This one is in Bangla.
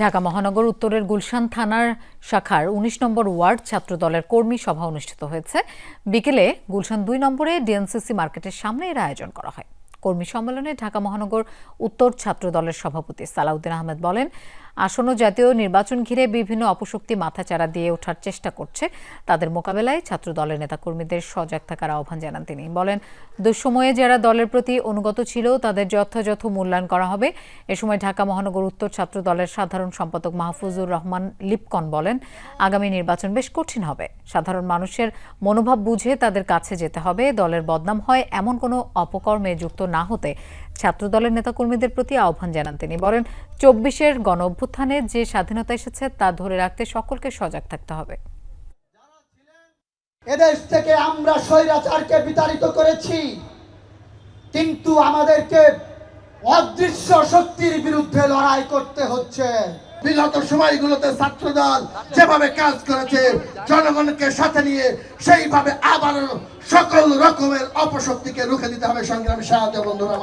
ঢাকা মহানগর উত্তরের গুলশান থানার শাখার ১৯ নম্বর ওয়ার্ড ছাত্র দলের কর্মী সভা অনুষ্ঠিত হয়েছে। বিকেলে গুলশান দুই নম্বরে ডিএনসিসি মার্কেটের সামনে এর আয়োজন করা হয়। কর্মী সম্মেলনে ঢাকা মহানগর উত্তর ছাত্র দলের সভাপতি সালাউদ্দিন আহমেদ বলেন, আসন্ন জাতীয় নির্বাচন ঘিরে বিভিন্ন অপশক্তি মাথাচাড়া দিয়ে ওঠার চেষ্টা করছে। তাদের মোকাবেলায় ছাত্র দলের নেতাকর্মীদের সজাগ থাকার আহ্বান জানান তিনি। বলেন, দুঃসময়ে যারা দলের প্রতি অনুগত ছিল, তাদের যথাযথ মূল্যায়ন করা হবে। এ সময় ঢাকা মহানগর উত্তর ছাত্র দলের সাধারণ সম্পাদক মাহফুজুর রহমান লিপকন বলেন, আগামী নির্বাচন বেশ কঠিন হবে। সাধারণ মানুষের মনোভাব বুঝে তাদের কাছে যেতে হবে। দলের বদনাম হয় এমন কোনো অপকর্মে যুক্ত না হতে ছাত্র দলের নেতাকর্মীদের প্রতি আহ্বান জানান তিনি। বলেন, চব্বিশের গণ অভ্যুত্থানে যে স্বাধীনতা এসেছে তা ধরে রাখতে সকলকে সজাগ থাকতে হবে। এদেশ থেকে আমরা স্বৈরাচারকে বিতাড়িত করেছি, কিন্তু আমাদেরকে অদৃশ্য শক্তির বিরুদ্ধে লড়াই করতে হচ্ছে। বিগত সময়গুলোতে ছাত্রদল যেভাবে কাজ করেছে, জনগণকে সাথে নিয়ে সেইভাবে আবার সকল রকমের অপশক্তিকে রুখে দিতে হবে। সংগ্রামী সাহায্য বন্ধুরা